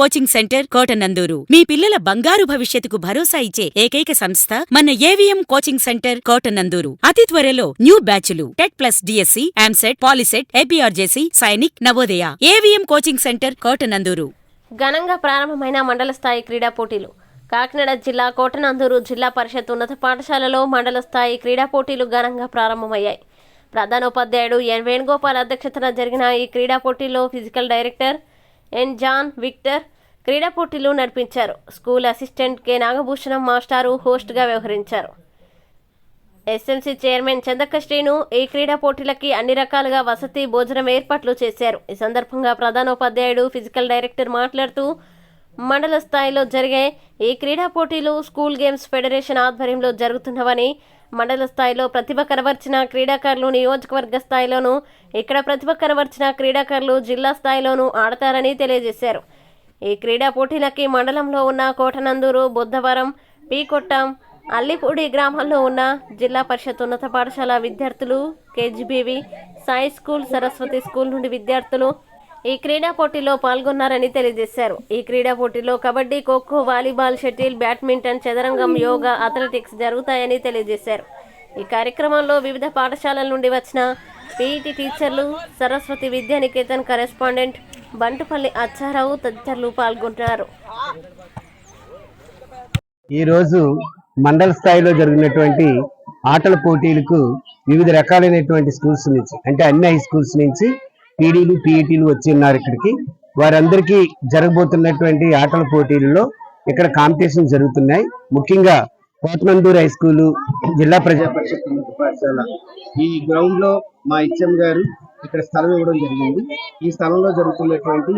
Coaching centre Kotananduru. మీ పిల్లల బంగారు భవిష్యత్తుకు భరోసా ఇచ్చే ఏకైక సంస్థ మన ఏవిఎం కోచింగ్ సెంటర్ కోటనందూరు. అతి త్వరలో న్యూ బ్యాచ్లు TET plus DSC EAMCET POLYCET APRJC Sainik Navodaya AVM coaching centre Kotananduru. ఘనంగా ప్రారంభమైన మండల స్థాయి క్రీడా పోటీలు. కాకినాడ జిల్లా కోటనందూరు జిల్లా పరిషత్ ఉన్నత పాఠశాలలో మండల స్థాయి క్రీడా పోటీలు ఘనంగా ప్రారంభమయ్యాయి. ప్రధానోపాధ్యాయుడు ఎన్ వేణుగోపాల్ అధ్యక్షతన జరిగిన ఈ క్రీడా పోటీలో physical director N John Victor క్రీడా పోటీలు నడిపించారు. School assistant K. నాగభూషణం మాస్టారు హోస్ట్గా వ్యవహరించారు. ఎస్ఎంసీ చైర్మన్ చందక్క శ్రీను ఈ క్రీడా పోటీలకి అన్ని రకాలుగా వసతి భోజనం ఏర్పాట్లు చేశారు. ఈ సందర్భంగా ప్రధానోపాధ్యాయుడు ఫిజికల్ డైరెక్టర్ మాట్లాడుతూ మండల స్థాయిలో జరిగే ఈ క్రీడా పోటీలు స్కూల్ గేమ్స్ ఫెడరేషన్ ఆధ్వర్యంలో జరుగుతున్నవని మండల స్థాయిలో ప్రతిభ కనబర్చిన క్రీడాకారులు నియోజకవర్గ స్థాయిలోనూ ఇక్కడ ప్రతిభ కనబర్చిన క్రీడాకారులు జిల్లా స్థాయిలోనూ ఆడతారని తెలియజేశారు. ఈ క్రీడా పోటీలకి మండలంలో ఉన్న కోటనందూరు బుద్ధవరం పీకొట్టం అల్లిపూడి గ్రామాల్లో ఉన్న జిల్లా పరిషత్ ఉన్నత పాఠశాల విద్యార్థులు KGBV Sai school Saraswati school నుండి విద్యార్థులు ఈ క్రీడా పోటీలో పాల్గొన్నారని తెలియజేశారు. ఈ క్రీడా పోటీలో kabaddi kho kho volleyball shuttle badminton చదరంగం యోగా అథ్లెటిక్స్ జరుగుతాయని తెలియజేశారు. ఈ కార్యక్రమంలో వివిధ పాఠశాలల నుండి వచ్చిన పీఈటీ టీచర్లు సరస్వతి విద్యానికేతన్ కరెస్పాండెంట్ బంటుపల్లి అచ్చారావు తదితరులు పాల్గొంటున్నారు ఈరోజు మండల స్థాయిలో జరిగినటువంటి ఆటల పోటీలకు వివిధ రకాలైనటువంటి స్కూల్స్ నుంచి అంటే అన్ని హై స్కూల్స్ నుంచి పీడీలు పీఈటీలు వచ్చి ఉన్నారు ఇక్కడికి. వారందరికీ జరగబోతున్నటువంటి ఆటల పోటీలలో ఇక్కడ కాంపిటీషన్ జరుగుతున్నాయి. ముఖ్యంగా కోటనందూరు హై స్కూలు జిల్లా ప్రజా పరిషత్ పాఠశాల ఈ గ్రౌండ్లో మా ఇచ్చం గారు ఇక్కడ స్థలం ఇవ్వడం జరిగింది. ఈ స్థలంలో జరుగుతున్నటువంటి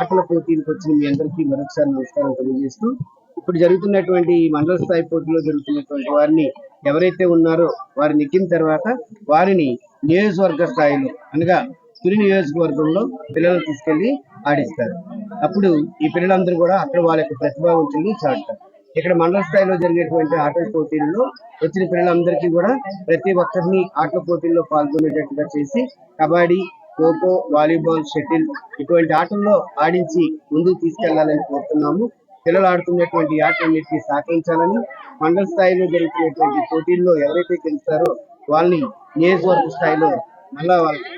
ఆటల పోటీలకు వచ్చిన మీ అందరికీ మరొకసారి నమస్కారం తెలియజేస్తూ ఇప్పుడు జరుగుతున్నటువంటి ఈ మండల స్థాయి పోటీలో జరుగుతున్నటువంటి వారిని ఎవరైతే ఉన్నారో వారిని ఎక్కిన తర్వాత వారిని నియోజకవర్గ స్థాయిలో అనగా తురి నియోజకవర్గంలో పిల్లలు తీసుకెళ్ళి ఆడిస్తారు. అప్పుడు ఈ పిల్లలందరూ కూడా అక్కడ వాళ్ళ యొక్క ప్రతిభావంతుల్ని చాటుతారు. ఇక్కడ మండల స్థాయిలో జరిగేటువంటి ఆటల పోటీల్లో వచ్చిన పిల్లలందరికీ కూడా ప్రతి ఒక్కరిని ఆటల పోటీల్లో పాల్గొనేటట్టుగా చేసి కబడ్డీ ఖోఖో వాలీబాల్ షటిల్ ఇటువంటి ఆటల్లో ఆడించి ముందుకు తీసుకెళ్ళాలని కోరుతున్నాము. పిల్లలు ఆడుతున్నటువంటి ఆటలన్నింటినీ సహకరించాలని మండల స్థాయిలో జరుగుతున్నటువంటి పోటీల్లో ఎవరైతే గెలుస్తారో వాళ్ళని నియోజకవర్గ స్థాయిలో మళ్ళా వాళ్ళకి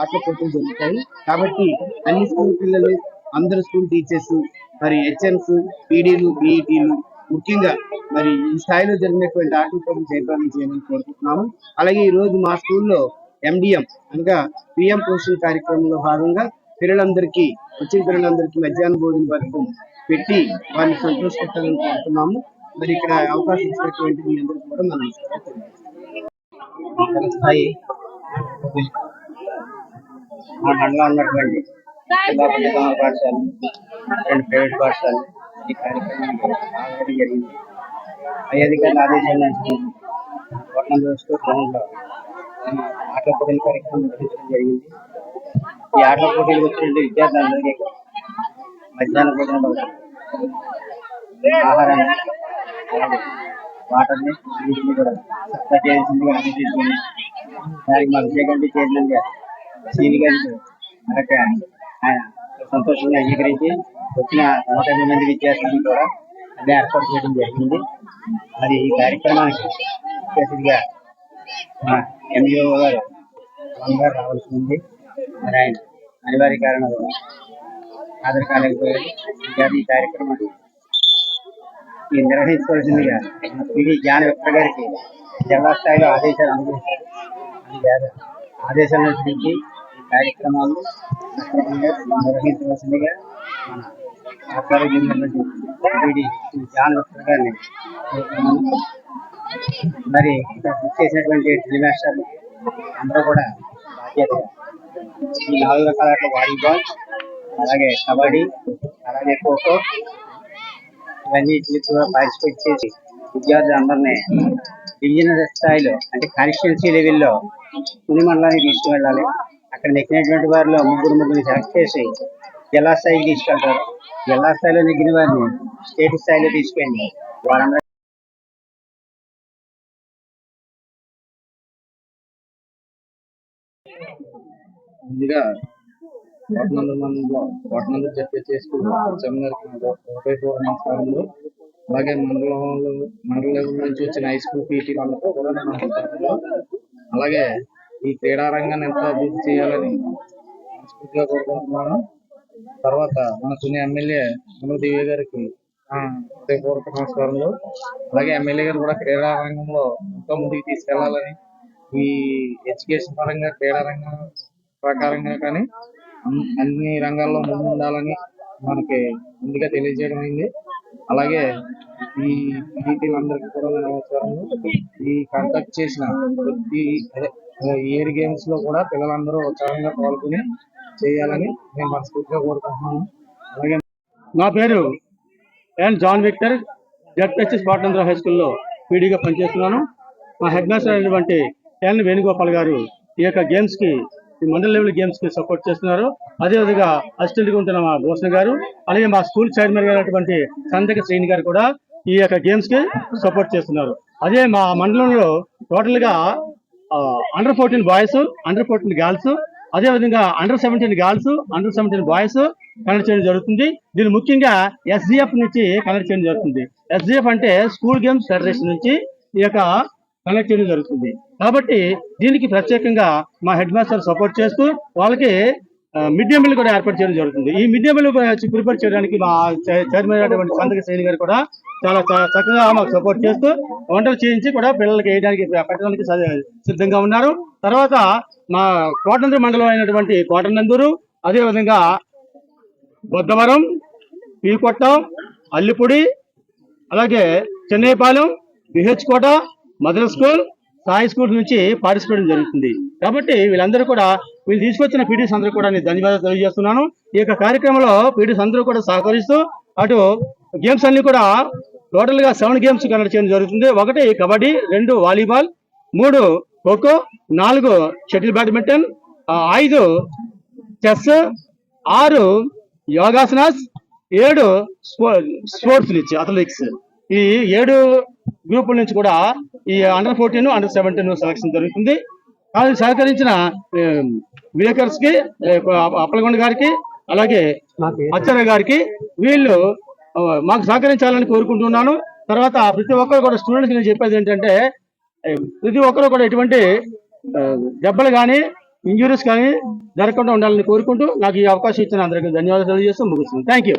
ఆటల పోటీలు జరుగుతాయి. కాబట్టి అన్ని స్కూల్ పిల్లలు అందరు స్కూల్ టీచర్స్ మరి హెచ్ఎంస్ పీడీలు బీఈటీలు ముఖ్యంగా మరి ఈ స్థాయిలో జరిగినటువంటి ఆటల పోటీలు జయప్రదం చేయాలని కోరుకుంటున్నాము. అలాగే ఈ రోజు మా స్కూల్లో ఎండిఎం అనగా పిఎం పోషణ కార్యక్రమంలో భాగంగా పిల్లలందరికీ వచ్చిన పిల్లలందరికీ మధ్యాహ్న భోజన పథకం పెట్టి వారిని సంతోషపెట్టాలని కోరుతున్నాము. మరి ఇక్కడ అవకాశం ఇచ్చినటువంటి మీ అందరికీ కూడా మనం స్థాయి. మా మండలం ఉన్నటువంటి జిల్లా పరిషత్ పాఠశాల రెండు ప్రైవేట్ పాఠశాలలు ఈ కార్యక్రమం ఆల్రెడీ జరిగింది. పై అధికారుల ఆదేశాల నుంచి పట్టణ దోస్తు గ్రౌండ్లో ఆటల పోటీల కార్యక్రమం నిర్వహించడం జరిగింది. ఈ ఆటల పోటీలకు వచ్చినటువంటి విద్యార్థులందరికీ మధ్యాహ్న భోజనం ఆహారాన్ని వాటర్ని కూడా సప్లై చేయాల్సిందిగా ఆదేశించింది దానికి మా విజయగండి చైర్మన్ గారు సీని గారికి ఆయన సంతోషంగా అంగీకరించి వచ్చిన నూట ఎనిమిది మంది విద్యార్థులను కూడా అదే ఏర్పాటు చేయడం జరిగింది. మరి ఈ కార్యక్రమానికి స్పెషల్గా మా ఎంఈఓ గారు అందరూ రావాల్సి ఉంది. మరి ఆయన అనివార్య కారణాలు హాజరు కాలేకపోయారు. ఈ కార్యక్రమాన్ని ఈ నిర్వహించుకోవాల్సిందిగా పిడి జ్ఞాన విక్ర గారికి జిల్లా స్థాయిలో ఆదేశాలు అందజేశారు. ఆదేశాలను అనుసరించి కార్యక్రమాలు నిర్వహించవలసిందిగా మన ఆచార్య పిడి గారిని మరి చేసినటువంటి డ్రిల్ మాస్టర్లు అందరూ కూడా బాధ్యత. ఈ నాలుగు రకాల వాలీబాల్ అలాగే కబడ్డీ అలాగే ఖోఖో ఇవన్నీ కూడా పార్టిసిపేట్ చేసి విద్యార్థులందరినీ డివిజనల్ స్థాయిలో అంటే కాన్స్టిట్యున్సీ లెవెల్లో తుని మండలానికి తీసుకువెళ్ళాలి. అక్కడ ఎక్కినటువంటి వారిలో ముగ్గురు ముగ్గురు సెలెక్ట్ చేసి జిల్లా స్థాయికి తీసుకెళ్తారు. జిల్లా స్థాయిలో నెగ్గిన వారిని స్టేట్ స్థాయిలో తీసుకెళ్ళి వారందరూ ముందుగా కోటనందూరు మండలంలో కోటనందూరు చెప్పే స్కూల్ సెమినార్ హృదయపూర్వక నమస్కారములు. అలాగే మండలంలో మండల నుంచి వచ్చిన హై స్కూల్ పీటీ వాళ్ళతో అలాగే ఈ క్రీడా రంగాన్ని ఎంత అభివృద్ధి చేయాలని మనస్ఫూర్తిగా కోరుకుంటున్నాను. తర్వాత మన సుని ఎమ్మెల్యే మన గారికి హృదయపూర్వక నమస్కారాలు అలాగే ఎమ్మెల్యే గారు కూడా క్రీడా రంగంలో ఎంతో ముందుకు తీసుకెళ్ళాలని ఈ ఎడ్యుకేషన్ పరంగా క్రీడా రంగం ప్రకారంగా కానీ అన్ని రంగాల్లో ముందు ఉండాలని మనకి ముందుగా తెలియజేయడం అయింది. అలాగే ఈ పీటీలందరికీ కూడా నమస్కారం ఈ కండక్ట్ చేసిన ప్రతి అదే ఇయర్ గేమ్స్లో కూడా పిల్లలందరూ ఉత్సాహంగా పాల్గొని చేయాలని నేను మనస్ఫూర్తిగా కోరుకుంటున్నాను. అలాగే నా పేరు N John Victor ZPHS Patanandra high స్కూల్లో పీడీగా పనిచేస్తున్నాను. మా హెడ్ మాస్టర్ అయినటువంటి ఎన్ వేణుగోపాల్ గారు ఈ యొక్క గేమ్స్కి ఈ మండల లెవెల్ గేమ్స్కి సపోర్ట్ చేస్తున్నారు. అదేవిధంగా అసిస్టెంట్గా ఉంటున్న మా భూషణ్ గారు అలాగే మా స్కూల్ చైర్మన్ అయినటువంటి సందక శ్రేణి గారు కూడా ఈ యొక్క గేమ్స్కి సపోర్ట్ చేస్తున్నారు. అదే మా మండలంలో టోటల్గా under fourteen boys under fourteen girls అదే విధంగా under seventeen girls under seventeen boys connect చేయడం జరుగుతుంది. దీని ముఖ్యంగా ఎస్జిఎఫ్ నుంచి కనెక్ట్ చేయడం జరుగుతుంది. ఎస్జిఎఫ్ అంటే స్కూల్ గేమ్స్ ఫెడరేషన్ నుంచి ఈ యొక్క కనెక్ట్ చేయడం జరుగుతుంది. కాబట్టి దీనికి ప్రత్యేకంగా మా హెడ్ మాస్టర్ సపోర్ట్ చేస్తూ వాళ్ళకి మిడ్ డే మీల్ కూడా ఏర్పాటు చేయడం జరుగుతుంది. ఈ మిడ్ డే మీల్ ప్రిపేర్ చేయడానికి మా చై- చైర్మన్ అయినటువంటి సంతక శ్రేణి గారు కూడా చాలా చక్కగా మాకు సపోర్ట్ చేస్తూ వంటలు చేయించి కూడా పిల్లలకి వేయడానికి పెట్టడానికి సిద్ధంగా ఉన్నారు. తర్వాత మా కోటనందూరు మండలం అయినటువంటి కోటనందూరు అదేవిధంగా బొద్దవరం పీకొట్టం అల్లిపూడి అలాగే Chennaipalem BH Kota mother school Sai school నుంచి పార్టిసిపేట్ జరుగుతుంది. కాబట్టి వీళ్ళందరూ కూడా వీళ్ళు తీసుకొచ్చిన పీడీస్ అందరూ కూడా నేను ధన్యవాదాలు తెలియజేస్తున్నాను. ఈ యొక్క కార్యక్రమంలో పీడీస్ అందరూ కూడా సహకరిస్తూ అటు గేమ్స్ అన్ని కూడా టోటల్గా సెవెన్ గేమ్స్ కండక్ట్ చేయడం జరుగుతుంది. ఒకటి కబడ్డీ రెండు వాలీబాల్ మూడు ఖోఖో నాలుగు షటిల్ బ్యాడ్మింటన్ ఐదు చెస్ ఆరు యోగాసనాస్ ఏడు స్పో- స్పోర్ట్స్ నుంచి అథ్లెటిక్స్. ఈ ఏడు గ్రూపుల నుంచి కూడా ఈ under fourteen under seventeen selection జరుగుతుంది. కానీ సహకరించిన విలేకర్స్కి అప్పలగొండ గారికి అలాగే అచ్చర గారికి వీళ్ళు మాకు సహకరించాలని కోరుకుంటున్నాను. తర్వాత ప్రతి ఒక్కరు కూడా స్టూడెంట్స్ నేను చెప్పేది ఏంటంటే ప్రతి ఒక్కరు కూడా ఎటువంటి దెబ్బలు కానీ ఇంజురీస్ కానీ జరగకుండా ఉండాలని కోరుకుంటూ నాకు ఈ అవకాశం ఇచ్చిన అందరికీ ధన్యవాదాలు తెలియజేస్తూ ముగిస్తున్నాను. Thank you